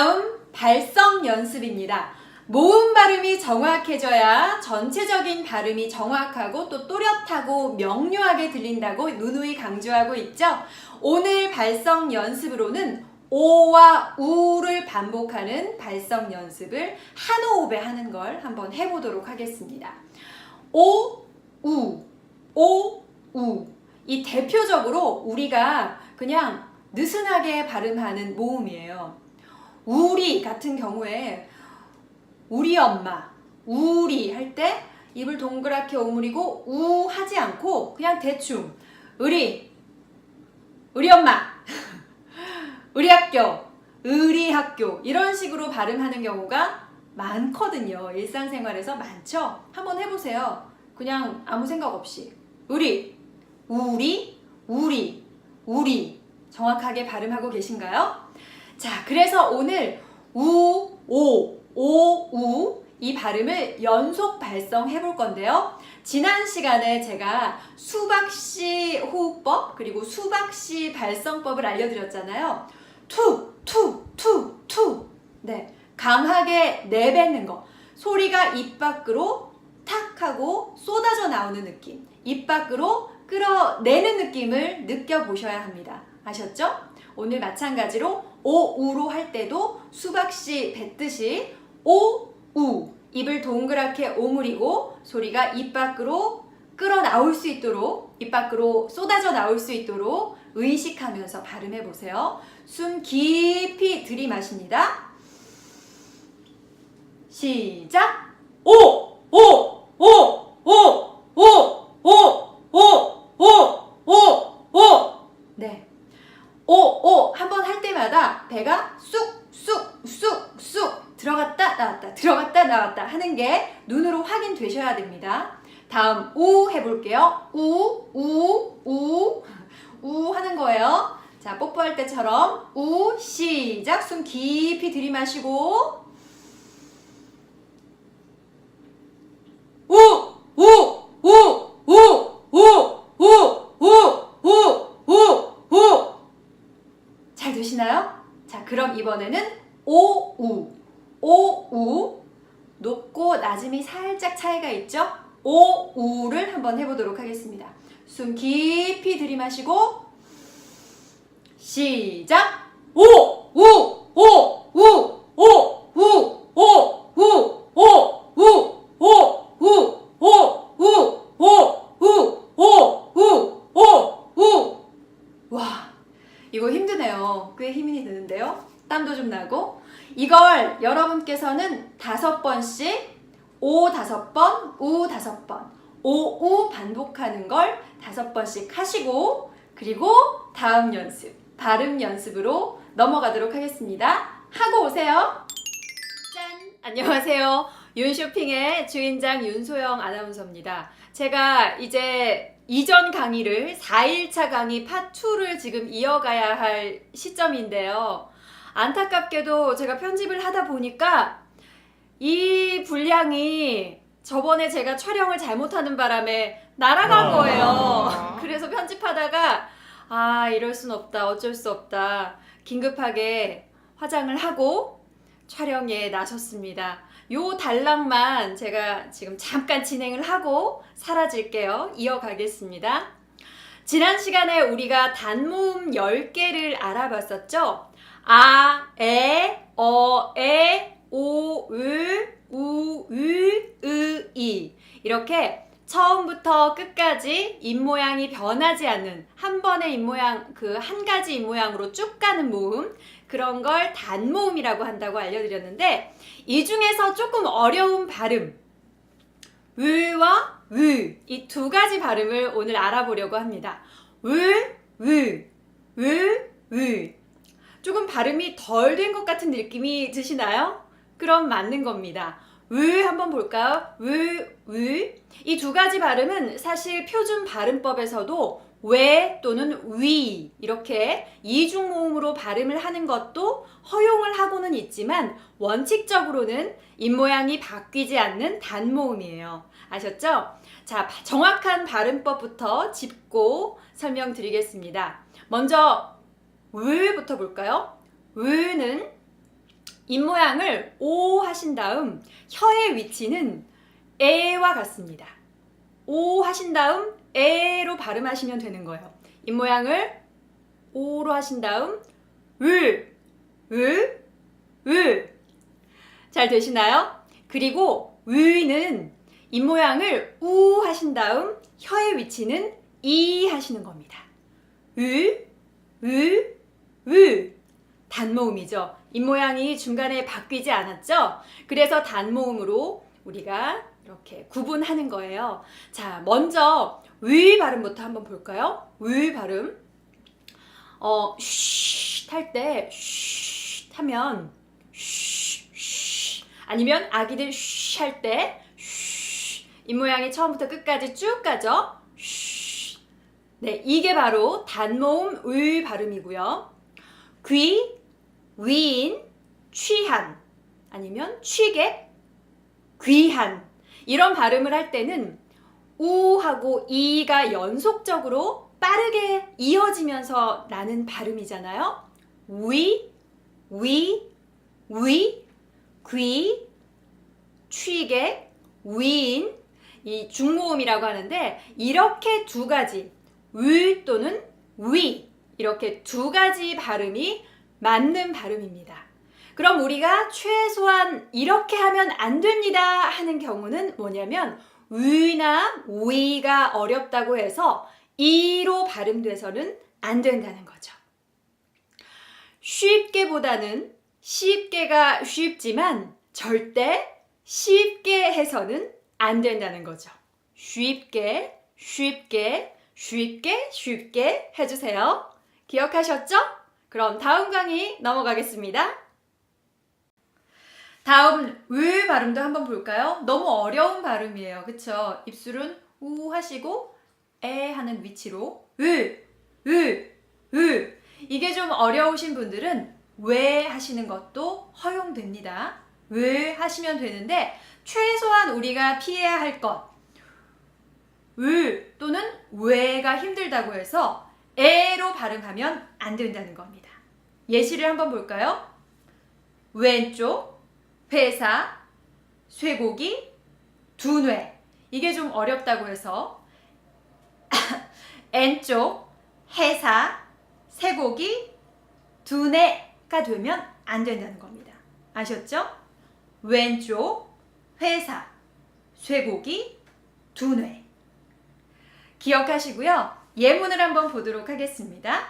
다음 발성 연습입니다. 모음 발음이 정확해져야 전체적인 발음이 정확하고 또 또렷하고 명료하게 들린다고 누누이 강조하고 있죠. 오늘 발성 연습으로는 오와 우를 반복하는 발성 연습을 한 호흡에 하는 걸 한번 해보도록 하겠습니다. 오, 우, 오, 우. 이 대표적으로 우리가 그냥 느슨하게 발음하는 모음이에요. 우리 같은 경우에 우리 엄마, 우리 할 때 입을 동그랗게 오므리고 우 하지 않고 그냥 대충 우리, 우리 엄마, 우리 학교, 의리 학교 이런 식으로 발음하는 경우가 많거든요. 일상생활에서 많죠? 한번 해보세요. 그냥 아무 생각 없이 우리, 우리, 우리, 우리 정확하게 발음하고 계신가요? 자, 그래서 오늘 우, 오, 오, 우 이 발음을 연속 발성해 볼 건데요. 지난 시간에 제가 수박씨 호흡법 그리고 수박씨 발성법을 알려드렸잖아요. 투, 투, 투, 투. 네, 강하게 내뱉는 거. 소리가 입 밖으로 탁 하고 쏟아져 나오는 느낌. 입 밖으로 끌어내는 느낌을 느껴보셔야 합니다. 아셨죠? 오늘 마찬가지로 오우로 할 때도 수박씨 뱉듯이 오, 우 입을 동그랗게 오므리고 소리가 입 밖으로 끌어 나올 수 있도록 입 밖으로 쏟아져 나올 수 있도록 의식하면서 발음해 보세요. 숨 깊이 들이마십니다. 시작. 오, 오, 오, 오, 오, 오, 오, 오, 오, 오. 네. 오, 오, 한 번 할 때마다 배가 쑥, 쑥, 쑥, 쑥 들어갔다, 나왔다, 들어갔다, 나왔다 하는 게 눈으로 확인되셔야 됩니다. 다음, 우 해볼게요. 우, 우, 우, 우 하는 거예요. 자, 뽀뽀 할 때처럼 우, 시작. 숨 깊이 들이마시고 우, 우, 우, 우, 우, 우, 우, 우, 우, 우. 잘 되시나요? 자, 그럼 이번에는 오, 우. 오, 우. 높고 낮음이 살짝 차이가 있죠? 오, 우를 한번 해보도록 하겠습니다. 숨 깊이 들이마시고, 시작! 오, 우, 오, 우, 오, 우, 오, 우, 오, 우, 오, 우, 오, 우, 오, 우, 오, 우, 오, 우. 와, 이거 힘드네요. 꽤 힘이 드는데요. 땀도 좀 나고. 이걸 여러분께서는 다섯 번씩 오 다섯 번, 우 다섯 번, 오, 우 반복하는 걸 다섯 번씩 하시고 그리고 다음 연습, 발음 연습으로 넘어가도록 하겠습니다. 하고 오세요. 짠! 안녕하세요. 윤쇼핑의 주인장 윤소영 아나운서입니다. 제가 이제 이전 강의를 4일차 강의 파2를 지금 이어가야 할 시점인데요. 안타깝게도 제가 편집을 하다 보니까 이 분량이 저번에 제가 촬영을 잘못하는 바람에 날아간 아. 거예요. 그래서 편집하다가 아, 이럴 순 없다. 어쩔 수 없다. 긴급하게 화장을 하고 촬영에 나섰습니다. 요 단락만 제가 지금 잠깐 진행을 하고 사라질게요. 이어가겠습니다. 지난 시간에 우리가 단모음 10개를 알아봤었죠? 아, 에, 어, 에, 오, 을, 우, 을, 으, 이. 이렇게 처음부터 끝까지 입모양이 변하지 않는 한 번의 입모양, 그 한 가지 입모양으로 쭉 가는 모음, 그런 걸 단모음이라고 한다고 알려드렸는데, 이 중에서 조금 어려운 발음, 을와 을, 이두 가지 발음을 오늘 알아보려고 합니다. 을. 조금 발음이 덜 된 것 같은 느낌이 드시나요? 그럼 맞는 겁니다. 을 한번 볼까요? 을, 을. 이 두 가지 발음은 사실 표준 발음법에서도 왜 또는 위 이렇게 이중 모음으로 발음을 하는 것도 허용을 하고는 있지만 원칙적으로는 입모양이 바뀌지 않는 단모음이에요. 아셨죠? 자, 정확한 발음법부터 짚고 설명드리겠습니다. 먼저 을부터 볼까요? 을은 입 모양을 오 하신 다음 혀의 위치는 에와 같습니다. 오 하신 다음 에로 발음하시면 되는 거예요. 입 모양을 오로 하신 다음 을, 을, 을. 잘 되시나요? 그리고 을는 입 모양을 우 하신 다음 혀의 위치는 이 하시는 겁니다. 을, 을, 을. 단모음이죠. 입 모양이 중간에 바뀌지 않았죠? 그래서 단모음으로 우리가 이렇게 구분하는 거예요. 자, 먼저 을 발음부터 한번 볼까요? 을 발음. 어, 쉿할때 하면 쉿, 쉿. 아니면 아기들 쉿할때 쉿. 입 모양이 처음부터 끝까지 쭉 가죠. 쉿. 네, 이게 바로 단모음 을 발음이고요. 귀, 위인, 취한 아니면 취객, 귀한. 이런 발음을 할 때는 우하고 이가 연속적으로 빠르게 이어지면서 나는 발음이잖아요. 위, 위, 위, 귀, 취객, 위인. 이 중모음이라고 하는데 이렇게 두 가지 위 또는 위. 이렇게 두 가지 발음이 맞는 발음입니다. 그럼 우리가 최소한 이렇게 하면 안 됩니다 하는 경우는 뭐냐면 위나 위가 어렵다고 해서 이로 발음돼서는 안 된다는 거죠. 쉽게보다는 쉽게가 쉽지만 절대 쉽게 해서는 안 된다는 거죠. 쉽게, 쉽게, 쉽게, 쉽게 해주세요. 기억하셨죠? 그럼 다음 강의 넘어가겠습니다. 다음 을 발음도 한번 볼까요? 너무 어려운 발음이에요. 그쵸? 입술은 우 하시고 에 하는 위치로 을, 을, 을 이게 좀 어려우신 분들은 왜 하시는 것도 허용됩니다. 왜 하시면 되는데 최소한 우리가 피해야 할 것. 을 또는 왜가 힘들다고 해서 에로 발음하면 안 된다는 겁니다. 예시를 한번 볼까요? 왼쪽, 회사, 쇠고기, 두뇌. 이게 좀 어렵다고 해서 N쪽, 회사, 쇠고기, 두뇌가 되면 안 된다는 겁니다. 아셨죠? 왼쪽, 회사, 쇠고기, 두뇌. 기억하시고요. 예문을 한번 보도록 하겠습니다.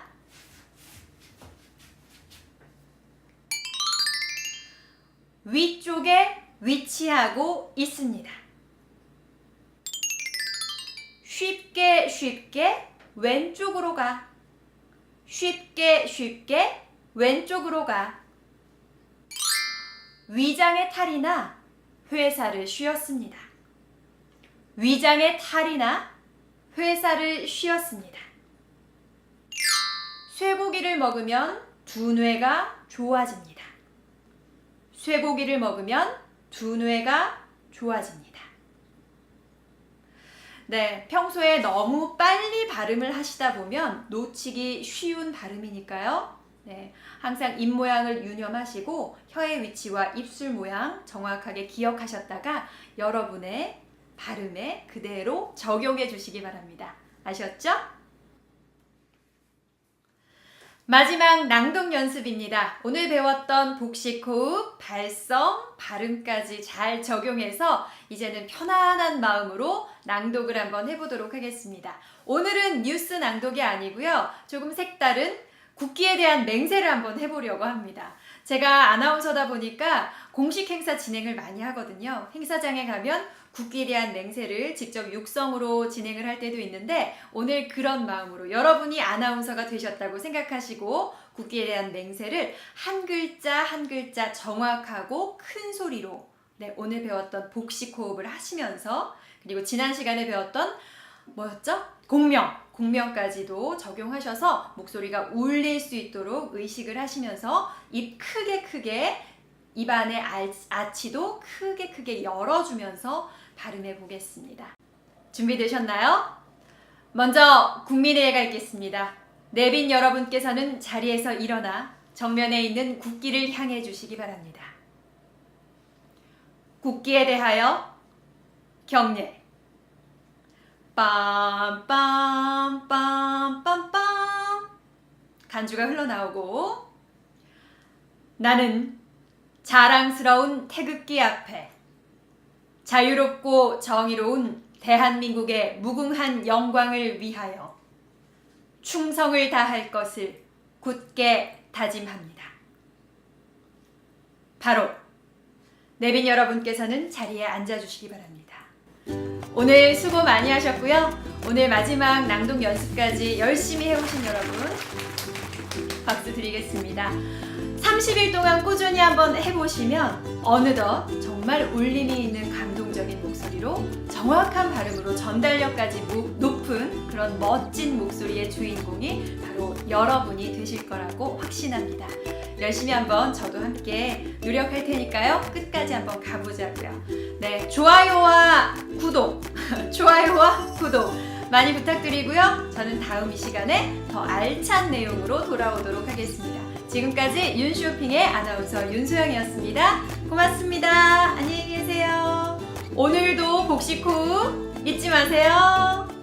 위쪽에 위치하고 있습니다. 쉽게 쉽게 왼쪽으로 가. 쉽게 쉽게 왼쪽으로 가. 위장의 탈이나 회사를 쉬었습니다. 위장의 탈이나 회사를 쉬었습니다. 쇠고기를 먹으면 두뇌가 좋아집니다. 쇠고기를 먹으면 두뇌가 좋아집니다. 네, 평소에 너무 빨리 발음을 하시다 보면 놓치기 쉬운 발음이니까요. 네, 항상 입 모양을 유념하시고 혀의 위치와 입술 모양 정확하게 기억하셨다가 여러분의 발음에 그대로 적용해 주시기 바랍니다. 아셨죠? 마지막 낭독 연습입니다. 오늘 배웠던 복식 호흡, 발성, 발음까지 잘 적용해서 이제는 편안한 마음으로 낭독을 한번 해보도록 하겠습니다. 오늘은 뉴스 낭독이 아니고요. 조금 색다른 국기에 대한 맹세를 한번 해보려고 합니다. 제가 아나운서다 보니까 공식 행사 진행을 많이 하거든요. 행사장에 가면 국기에 대한 맹세를 직접 육성으로 진행을 할 때도 있는데 오늘 그런 마음으로 여러분이 아나운서가 되셨다고 생각하시고 국기에 대한 맹세를 한 글자 한 글자 정확하고 큰 소리로 네, 오늘 배웠던 복식 호흡을 하시면서 그리고 지난 시간에 배웠던 뭐였죠? 공명, 공명까지도 적용하셔서 목소리가 울릴 수 있도록 의식을 하시면서 입 크게 크게 입안의 알- 아치도 크게 크게 열어주면서 발음해 보겠습니다. 준비되셨나요? 먼저 국민의 예가 있겠습니다. 내빈 여러분께서는 자리에서 일어나 정면에 있는 국기를 향해 주시기 바랍니다. 국기에 대하여 경례. 빰빰빰빰빰빰 간주가 흘러나오고 나는 자랑스러운 태극기 앞에 자유롭고 정의로운 대한민국의 무궁한 영광을 위하여 충성을 다할 것을 굳게 다짐합니다. 바로 내빈 여러분께서는 자리에 앉아 주시기 바랍니다. 오늘 수고 많이 하셨고요. 오늘 마지막 낭독 연습까지 열심히 해오신 여러분 박수 드리겠습니다. 30일 동안 꾸준히 한번 해보시면 어느덧 정말 울림이 있는 감동적인 목소리로 정확한 발음으로 전달력까지 무- 높은 그런 멋진 목소리의 주인공이 바로 여러분이 되실 거라고 확신합니다. 열심히 한번 저도 함께 노력할 테니까요. 끝까지 한번 가보자고요. 네, 좋아요와 구독, 좋아요와 구독 많이 부탁드리고요. 저는 다음 이 시간에 더 알찬 내용으로 돌아오도록 하겠습니다. 지금까지 윤쇼핑의 아나운서 윤소영이었습니다. 고맙습니다. 안녕히 계세요. 오늘도 복식 후 잊지 마세요.